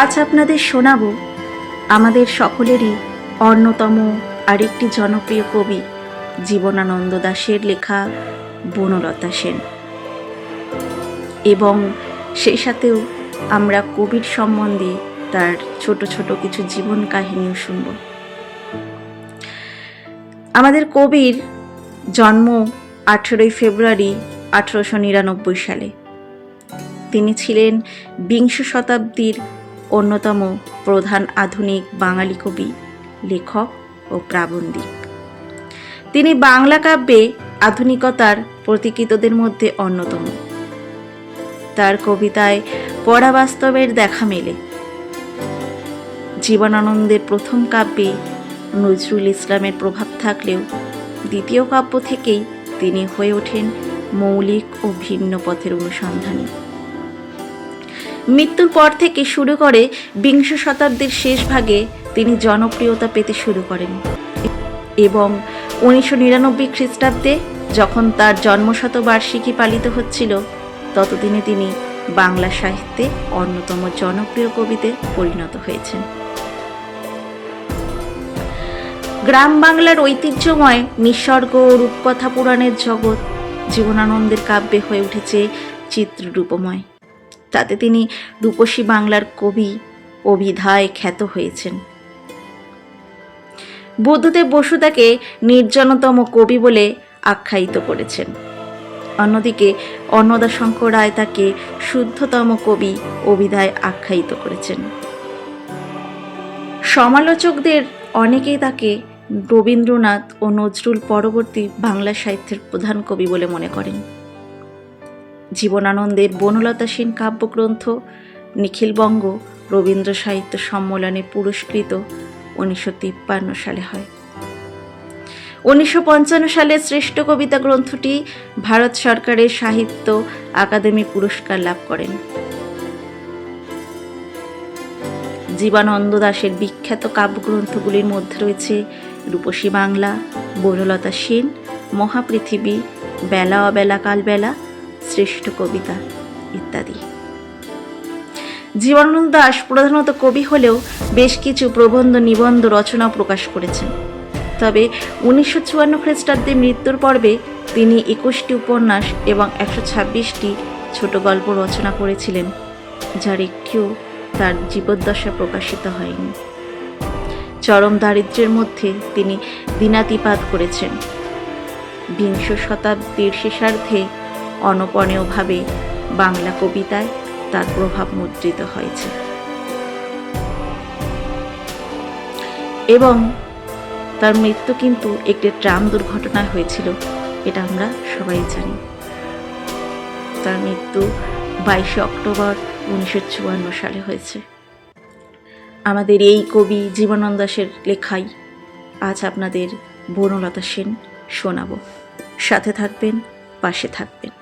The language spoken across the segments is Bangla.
আজ আপনাদের শোনাব আমাদের সকলেরই অন্যতম আরেকটি জনপ্রিয় কবি জীবনানন্দ দাশের লেখা বনলতা সেন। এবং সেই সাথেও আমরা কবির সম্বন্ধে তার ছোট ছোট কিছু জীবন কাহিনীও শুনব। আমাদের কবির জন্ম আঠেরোই ফেব্রুয়ারি আঠেরোশো নিরানব্বই সালে। তিনি ছিলেন বিংশ শতাব্দীর অন্যতম প্রধান আধুনিক বাঙালি কবি, লেখক ও প্রাবন্ধিক। তিনি বাংলা কাব্যে আধুনিকতার প্রতীকিতদের মধ্যে অন্যতম। তার কবিতায় পড়া বাস্তবের দেখা মেলে। জীবনানন্দের প্রথম কাব্যে নজরুল ইসলামের প্রভাব থাকলেও দ্বিতীয় কাব্য থেকেই তিনি হয়ে ওঠেন মৌলিক ও ভিন্ন পথের অনুসন্ধানী। মৃত্যুর পর থেকে শুরু করে বিংশ শতাব্দীর শেষ ভাগে তিনি জনপ্রিয়তা পেতে শুরু করেন। এবং উনিশশো নিরানব্বই খ্রিস্টাব্দে যখন তার জন্মশতবার্ষিকী পালিত হচ্ছিল, ততদিনে তিনি বাংলা সাহিত্যে অন্যতম জনপ্রিয় কবিতে পরিণত হয়েছেন। গ্রাম বাংলার ঐতিহ্যময় নিসর্গ ও রূপকথা পুরাণের জগৎ জীবনানন্দের কাব্যে হয়ে উঠেছে চিত্ররূপময়। তাতে তিনি রূপসী বাংলার কবি, অভিধায় খ্যাত হয়েছেন। বুদ্ধদেব বসু তাকে নির্জনতম কবি বলে আখ্যায়িত করেছেন। অন্যদিকে অন্নদাশঙ্কর রায় তাকে শুদ্ধতম কবি, অভিধায় আখ্যায়িত করেছেন। সমালোচকদের অনেকেই তাকে রবীন্দ্রনাথ ও নজরুল পরবর্তী বাংলা সাহিত্যের প্রধান কবি বলে মনে করেন। জীবনানন্দের বনলতা সেন কাব্যগ্রন্থ, নিখিলবঙ্গ রবীন্দ্র সাহিত্য সম্মেলনে পুরস্কৃত উনিশশো তিপ্পান্ন সালে হয়। উনিশশো পঞ্চান্ন সালে শ্রেষ্ঠ কবিতা গ্রন্থটি ভারত সরকারের সাহিত্য আকাদেমি পুরস্কার লাভ করেন। জীবানন্দ দাশের বিখ্যাত কাব্যগ্রন্থগুলির মধ্যে রয়েছে রূপসী বাংলা, বনলতা সেন, মহাপৃথিবী, বেলা অবেলা কালবেলা শ্রেষ্ঠ কবিতা ইত্যাদি। জীবনানন্দ দাস প্রধানত কবি হলেও বেশ কিছু প্রবন্ধ নিবন্ধ রচনা প্রকাশ করেছেন। তবে উনিশশো চুয়ান্ন খ্রিস্টাব্দে মৃত্যুর পর্বে তিনি একুশটি উপন্যাস এবং একশো ছাব্বিশটি ছোট গল্প রচনা করেছিলেন, যার একটিও তার জীবদ্দশা প্রকাশিত হয়নি। চরম দারিদ্র্যের মধ্যে তিনি দিনাতিপাত করেছেন। বিংশ শতাব্দীর শেষার্ধে অনপনীয়ভাবে বাংলা কবিতায় তার প্রভাব মুদ্রিত হয়েছে। এবং তার মৃত্যু কিন্তু একটি ট্রাম দুর্ঘটনায় হয়েছিল, এটা আমরা সবাই জানি। তার মৃত্যু বাইশে অক্টোবর উনিশশো চুয়ান্ন সালে হয়েছে। আমাদের এই কবি জীবনানন্দ দাসের লেখাই আজ আপনাদের বনলতা সেন শোনাবো। সাথে থাকবেন, পাশে থাকবেন।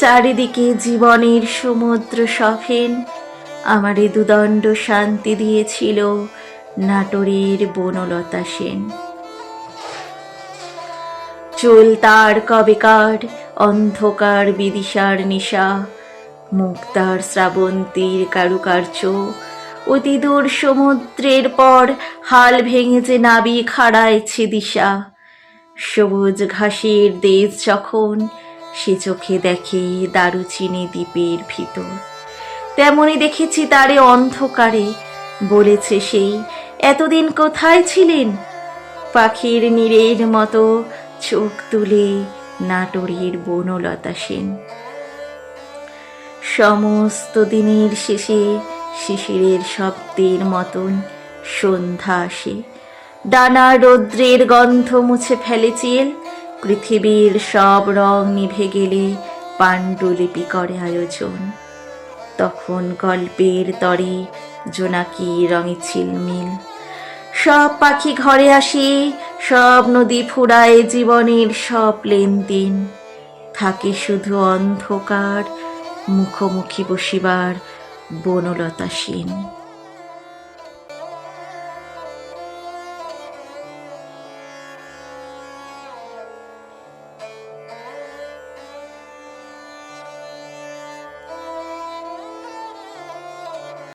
চারিদিকে জীবনের সমুদ্র সফেন আমারে দুদণ্ড শান্তি দিয়েছিল নাটোরের বনলতা সেন। চুল তার কবেকার, অন্ধকার বিদিশার নিশা, মুক্তার শ্রাবন্তীর কারুকার্য। অতি দূর সমুদ্রের পর হাল ভেঙে যে নাবিক হারাইছে দিশা। সবুজ ঘাসের দেশ যখন সে চোখে দেখে দারুচিনি দ্বীপের ভিতর। তেমনি দেখেছি তারে অন্ধকারে। বলেছে সেই, এতদিন কোথায় ছিলেন? পাখির নীরের মতো চোখ তুলে নাটোরের বনলতা সেন। সমস্ত দিনের শেষে শিশিরের শব্দের মতন সন্ধ্যা আসে। ডানা রৌদ্রের গন্ধ মুছে ফেলে চিল পৃথিবীর সব রং নিভে গেলে পাণ্ডুলিপি করে আয়োজন। তখন গল্পের তরে জোনাকি রঙে ছিলমিল। সব পাখি ঘরে আসে, সব নদী ফুরায় জীবনের সব লেনদেন। থাকে শুধু অন্ধকার, মুখোমুখি বসিবার বনলতা সেন।